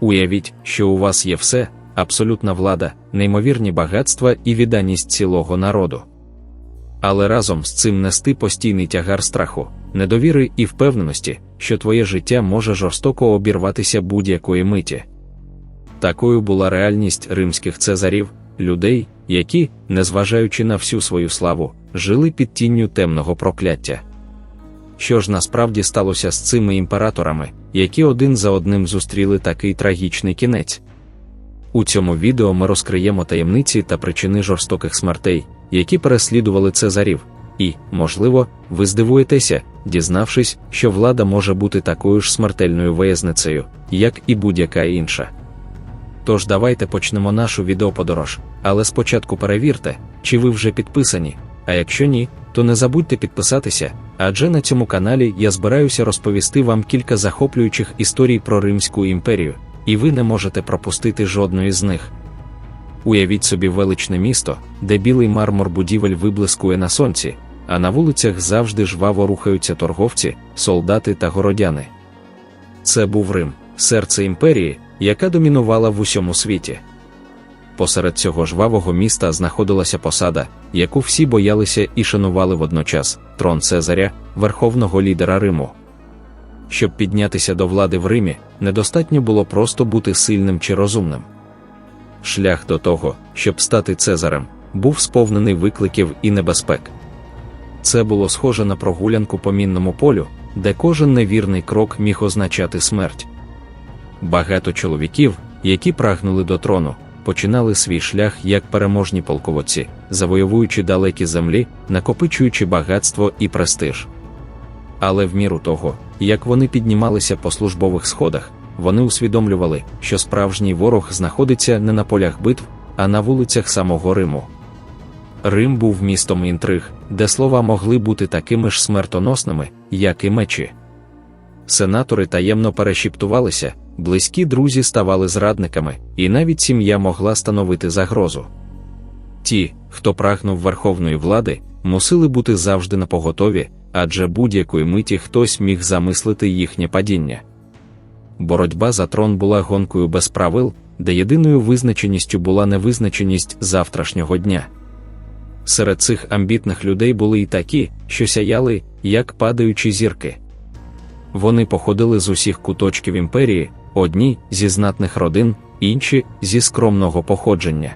Уявіть, що у вас є все, абсолютна влада, неймовірні багатства і відданість цілого народу. Але разом з цим нести постійний тягар страху, недовіри і впевненості, що твоє життя може жорстоко обірватися будь-якої миті. Такою була реальність римських цезарів, людей, які, незважаючи на всю свою славу, жили під тінню темного прокляття. Що ж насправді сталося з цими імператорами, які один за одним зустріли такий трагічний кінець? У цьому відео ми розкриємо таємниці та причини жорстоких смертей, які переслідували цезарів, і, можливо, ви здивуєтеся, дізнавшись, що влада може бути такою ж смертельною виязницею, як і будь-яка інша. Тож давайте почнемо нашу відеоподорож, але спочатку перевірте, чи ви вже підписані, а якщо ні, то не забудьте підписатися, адже на цьому каналі я збираюся розповісти вам кілька захоплюючих історій про Римську імперію, і ви не можете пропустити жодної з них. Уявіть собі величне місто, де білий мармур будівель виблискує на сонці, а на вулицях завжди жваво рухаються торговці, солдати та городяни. Це був Рим, серце імперії, яка домінувала в усьому світі. Посеред цього жвавого міста знаходилася посада, яку всі боялися і шанували водночас трон Цезаря, верховного лідера Риму. Щоб піднятися до влади в Римі, недостатньо було просто бути сильним чи розумним. Шлях до того, щоб стати Цезарем, був сповнений викликів і небезпек. Це було схоже на прогулянку по мінному полю, де кожен невірний крок міг означати смерть. Багато чоловіків, які прагнули до трону, починали свій шлях як переможні полководці, завойовуючи далекі землі, накопичуючи багатство і престиж. Але в міру того, як вони піднімалися по службових сходах, вони усвідомлювали, що справжній ворог знаходиться не на полях битв, а на вулицях самого Риму. Рим був містом інтриг, де слова могли бути такими ж смертоносними, як і мечі. Сенатори таємно перешіптувалися, близькі друзі ставали зрадниками, і навіть сім'я могла становити загрозу. Ті, хто прагнув верховної влади, мусили бути завжди на поготові, адже будь-якої миті хтось міг замислити їхнє падіння. Боротьба за трон була гонкою без правил, де єдиною визначеністю була невизначеність завтрашнього дня. Серед цих амбітних людей були й такі, що сяяли, як падаючі зірки. Вони походили з усіх куточків імперії, одні зі знатних родин, інші зі скромного походження.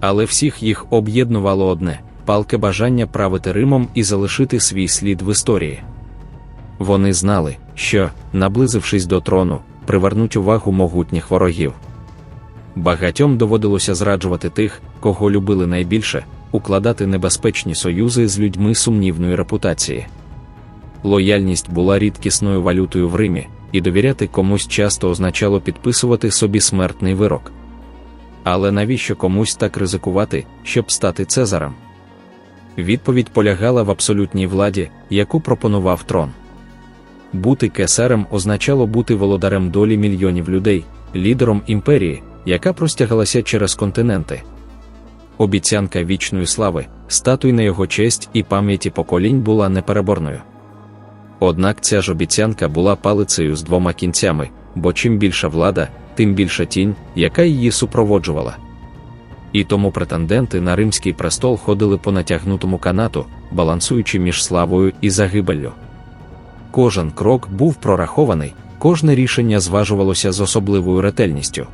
Але всіх їх об'єднувало одне палке бажання правити Римом і залишити свій слід в історії. Вони знали, що, наблизившись до трону, привернуть увагу могутніх ворогів. Багатьом доводилося зраджувати тих, кого любили найбільше, укладати небезпечні союзи з людьми сумнівної репутації. Лояльність була рідкісною валютою в Римі, і довіряти комусь часто означало підписувати собі смертний вирок. Але навіщо комусь так ризикувати, щоб стати Цезарем? Відповідь полягала в абсолютній владі, яку пропонував трон. Бути кесарем означало бути володарем долі мільйонів людей, лідером імперії, яка простягалася через континенти. Обіцянка вічної слави, статуй на його честь і пам'яті поколінь була непереборною. Однак ця ж обіцянка була палицею з двома кінцями, бо чим більша влада, тим більша тінь, яка її супроводжувала. І тому претенденти на римський престол ходили по натягнутому канату, балансуючи між славою і загибеллю. Кожен крок був прорахований, кожне рішення зважувалося з особливою ретельністю.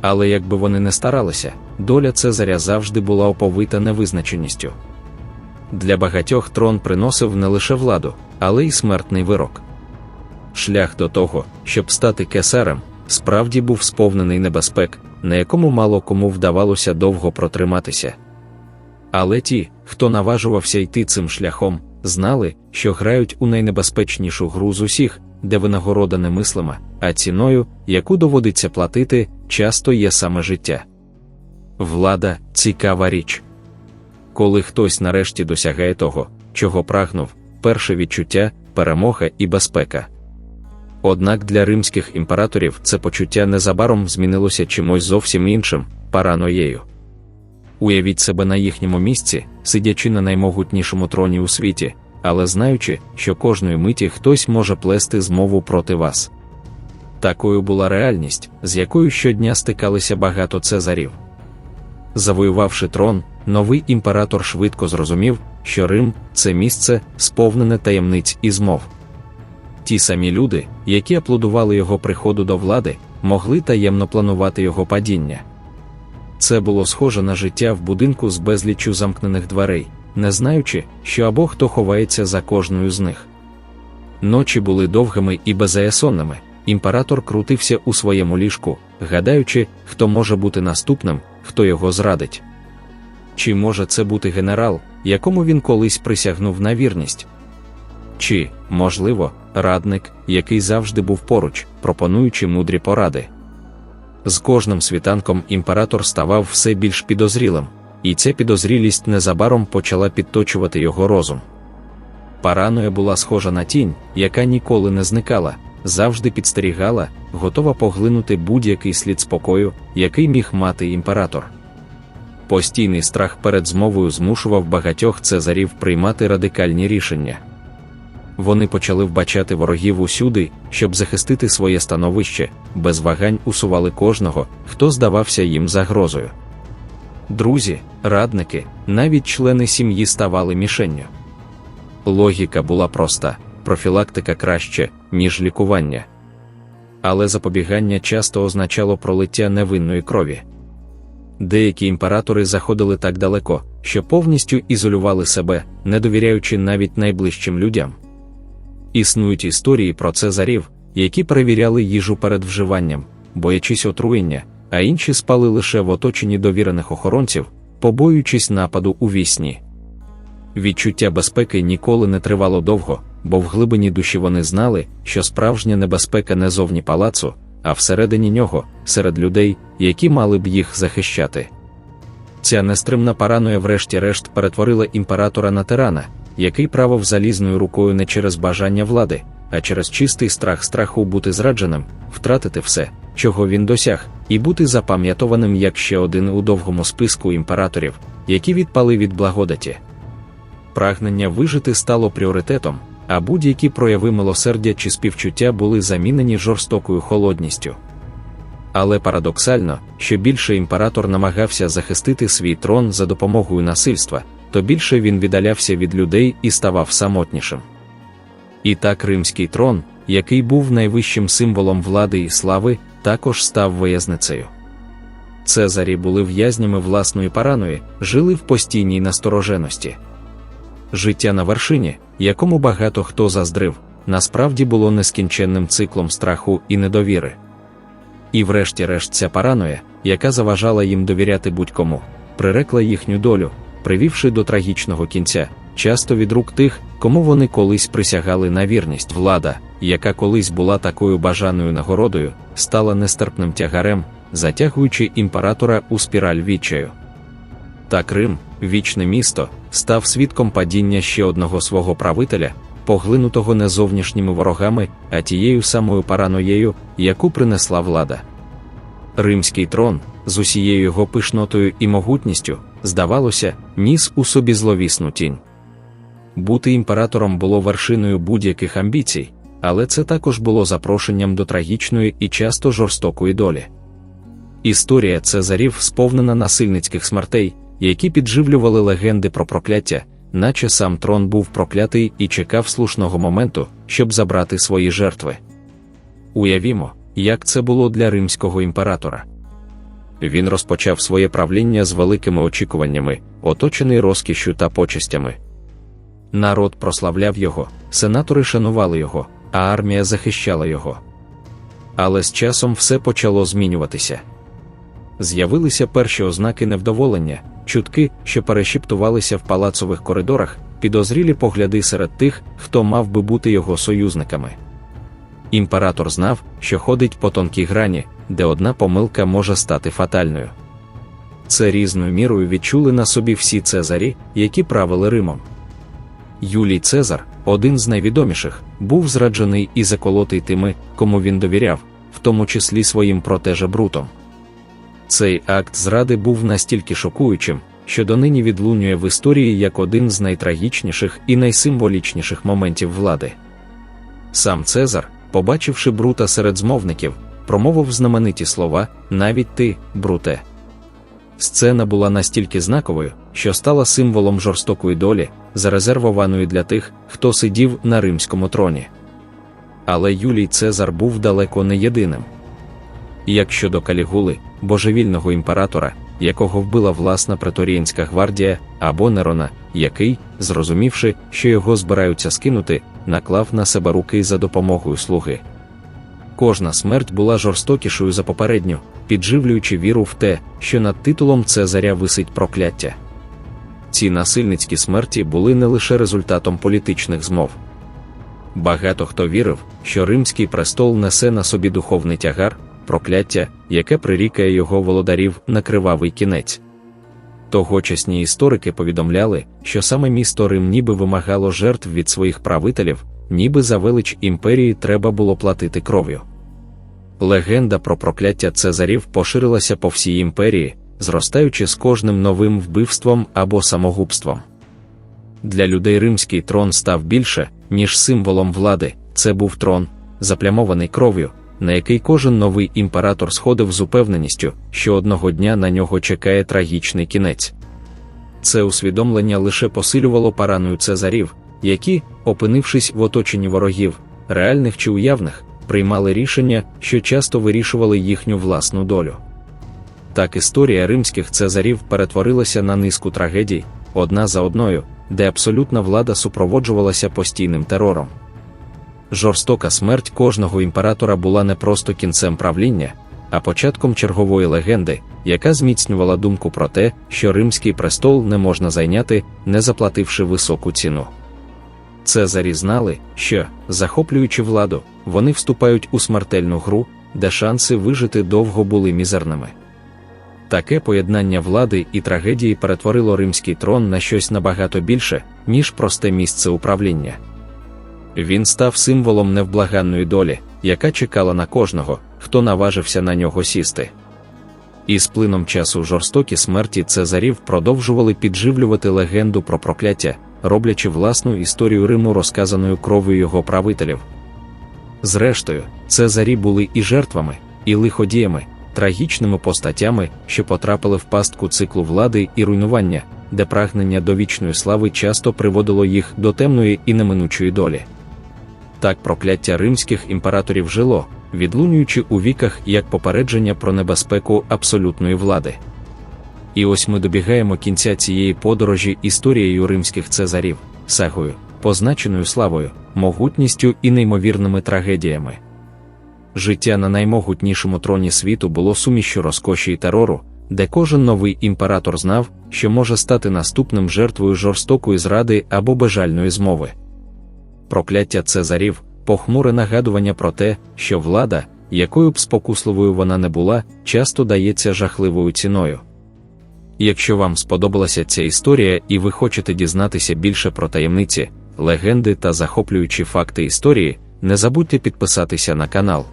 Але якби вони не старалися, доля Цезаря завжди була оповита невизначеністю. Для багатьох трон приносив не лише владу, але й смертний вирок. Шлях до того, щоб стати кесарем, справді був сповнений небезпек, на якому мало кому вдавалося довго протриматися. Але ті, хто наважувався йти цим шляхом, знали, що грають у найнебезпечнішу гру з усіх, де винагорода немислима, а ціною, яку доводиться платити, часто є саме життя. Влада цікава річ. Коли хтось нарешті досягає того, чого прагнув, перше відчуття, перемога і безпека. Однак для римських імператорів це почуття незабаром змінилося чимось зовсім іншим параноєю. Уявіть себе на їхньому місці, сидячи на наймогутнішому троні у світі, але знаючи, що кожної миті хтось може плести змову проти вас. Такою була реальність, з якою щодня стикалися багато цезарів. Завоювавши трон, новий імператор швидко зрозумів, що Рим це місце, сповнене таємниць і змов. Ті самі люди, які аплодували його приходу до влади, могли таємно планувати його падіння. Це було схоже на життя в будинку з безліччю замкнених дверей, не знаючи, що або хто ховається за кожною з них. Ночі були довгими і беззаясонними. Імператор крутився у своєму ліжку, гадаючи, хто може бути наступним, хто його зрадить. Чи може це бути генерал, якому він колись присягнув на вірність? Чи, можливо, радник, який завжди був поруч, пропонуючи мудрі поради? З кожним світанком імператор ставав все більш підозрілим, і ця підозрілість незабаром почала підточувати його розум. Параноя була схожа на тінь, яка ніколи не зникала, завжди підстерігала, готова поглинути будь-який слід спокою, який міг мати імператор. Постійний страх перед змовою змушував багатьох цезарів приймати радикальні рішення. Вони почали вбачати ворогів усюди, щоб захистити своє становище, без вагань усували кожного, хто здавався їм загрозою. Друзі, радники, навіть члени сім'ї ставали мішенню. Логіка була проста профілактика краще, ніж лікування. Але запобігання часто означало пролиття невинної крові. Деякі імператори заходили так далеко, що повністю ізолювали себе, не довіряючи навіть найближчим людям. Існують історії про цезарів, які перевіряли їжу перед вживанням, боячись отруєння, а інші спали лише в оточенні довірених охоронців, побоюючись нападу у вісні. Відчуття безпеки ніколи не тривало довго, бо в глибині душі вони знали, що справжня небезпека не зовні палацу, а всередині нього, серед людей, які мали б їх захищати. Ця нестримна параноя, врешті-решт, перетворила імператора на тирана, який правив залізною рукою не через бажання влади, а через чистий страх страху бути зрадженим, втратити все, чого він досяг, і бути запам'ятованим як ще один у довгому списку імператорів, які відпали від благодаті. Прагнення вижити стало пріоритетом, а будь-які прояви милосердя чи співчуття були замінені жорстокою холодністю. Але парадоксально, що більше імператор намагався захистити свій трон за допомогою насильства, то більше він віддалявся від людей і ставав самотнішим. І так римський трон, який був найвищим символом влади і слави, також став виязницею. Цезарі були в'язнями власної параної, жили в постійній настороженості. Життя на вершині, якому багато хто заздрив, насправді було нескінченним циклом страху і недовіри. І, врешті-решт, ця параноя, яка заважала їм довіряти будь-кому, прирекла їхню долю, привівши до трагічного кінця, часто від рук тих, кому вони колись присягали на вірність влада, яка колись була такою бажаною нагородою, стала нестерпним тягарем, затягуючи імператора у спіраль відчаю. Та Крим, вічне місто, став свідком падіння ще одного свого правителя, поглинутого не зовнішніми ворогами, а тією самою параноєю, яку принесла влада. Римський трон, з усією його пишнотою і могутністю, здавалося, ніс у собі зловісну тінь. Бути імператором було вершиною будь-яких амбіцій, але це також було запрошенням до трагічної і часто жорстокої долі. Історія Цезарів сповнена насильницьких смертей, які підживлювали легенди про прокляття, наче сам трон був проклятий і чекав слушного моменту, щоб забрати свої жертви. Уявімо, як це було для римського імператора. Він розпочав своє правління з великими очікуваннями, оточений розкішю та почестями. Народ прославляв його, сенатори шанували його, а армія захищала його. Але з часом все почало змінюватися. З'явилися перші ознаки невдоволення, чутки, що перешіптувалися в палацових коридорах, підозрілі погляди серед тих, хто мав би бути його союзниками. Імператор знав, що ходить по тонкій грані, де одна помилка може стати фатальною. Це різною мірою відчули на собі всі Цезарі, які правили Римом. Юлій Цезар, один з найвідоміших, був зраджений і заколотий тими, кому він довіряв, в тому числі своїм протеже Брутом. Цей акт зради був настільки шокуючим, що донині відлунює в історії як один з найтрагічніших і найсимволічніших моментів влади. Сам Цезар, побачивши Брута серед змовників, промовив знамениті слова навіть ти, Бруте. Сцена була настільки знаковою, що стала символом жорстокої долі, зарезервованої для тих, хто сидів на римському троні. Але Юлій Цезар був далеко не єдиним. Як щодо Калігули, божевільного імператора, якого вбила власна преторієнська гвардія, або Нерона, який, зрозумівши, що його збираються скинути, наклав на себе руки за допомогою слуги. Кожна смерть була жорстокішою за попередню, підживлюючи віру в те, що над титулом Цезаря висить прокляття. Ці насильницькі смерті були не лише результатом політичних змов. Багато хто вірив, що римський престол несе на собі духовний тягар, прокляття, яке прирікає його володарів на кривавий кінець. Тогочасні історики повідомляли, що саме місто Рим ніби вимагало жертв від своїх правителів, ніби за велич імперії треба було платити кров'ю. Легенда про прокляття Цезарів поширилася по всій імперії, зростаючи з кожним новим вбивством або самогубством. Для людей римський трон став більше, ніж символом влади, це був трон, заплямований кров'ю, на який кожен новий імператор сходив з упевненістю, що одного дня на нього чекає трагічний кінець. Це усвідомлення лише посилювало параною Цезарів, які, опинившись в оточенні ворогів, реальних чи уявних, приймали рішення, що часто вирішували їхню власну долю. Так історія римських цезарів перетворилася на низку трагедій, одна за одною, де абсолютна влада супроводжувалася постійним терором. Жорстока смерть кожного імператора була не просто кінцем правління, а початком чергової легенди, яка зміцнювала думку про те, що римський престол не можна зайняти, не заплативши високу ціну. Цезарі знали, що, захоплюючи владу, вони вступають у смертельну гру, де шанси вижити довго були мізерними. Таке поєднання влади і трагедії перетворило римський трон на щось набагато більше, ніж просте місце управління. Він став символом невблаганної долі, яка чекала на кожного, хто наважився на нього сісти. І з плином часу жорстокі смерті Цезарів продовжували підживлювати легенду про прокляття, роблячи власну історію Риму розказаною кров'ю його правителів. Зрештою, Цезарі були і жертвами, і лиходіями, трагічними постатями, що потрапили в пастку циклу влади і руйнування, де прагнення до вічної слави часто приводило їх до темної і неминучої долі. Так прокляття римських імператорів жило, відлунюючи у віках як попередження про небезпеку абсолютної влади. І ось ми добігаємо кінця цієї подорожі історією римських цезарів, сагою, позначеною славою, могутністю і неймовірними трагедіями. Життя на наймогутнішому троні світу було сумішю розкоші й терору, де кожен новий імператор знав, що може стати наступним жертвою жорстокої зради або бажальної змови. Прокляття Цезарів, похмуре нагадування про те, що влада, якою б спокусливою вона не була, часто дається жахливою ціною. Якщо вам сподобалася ця історія і ви хочете дізнатися більше про таємниці, легенди та захоплюючі факти історії, не забудьте підписатися на канал.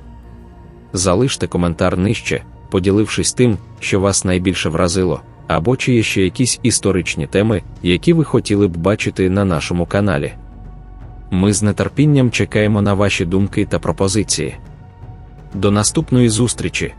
Залиште коментар нижче, поділившись тим, що вас найбільше вразило, або чи є ще якісь історичні теми, які ви хотіли б бачити на нашому каналі. Ми з нетерпінням чекаємо на ваші думки та пропозиції. До наступної зустрічі!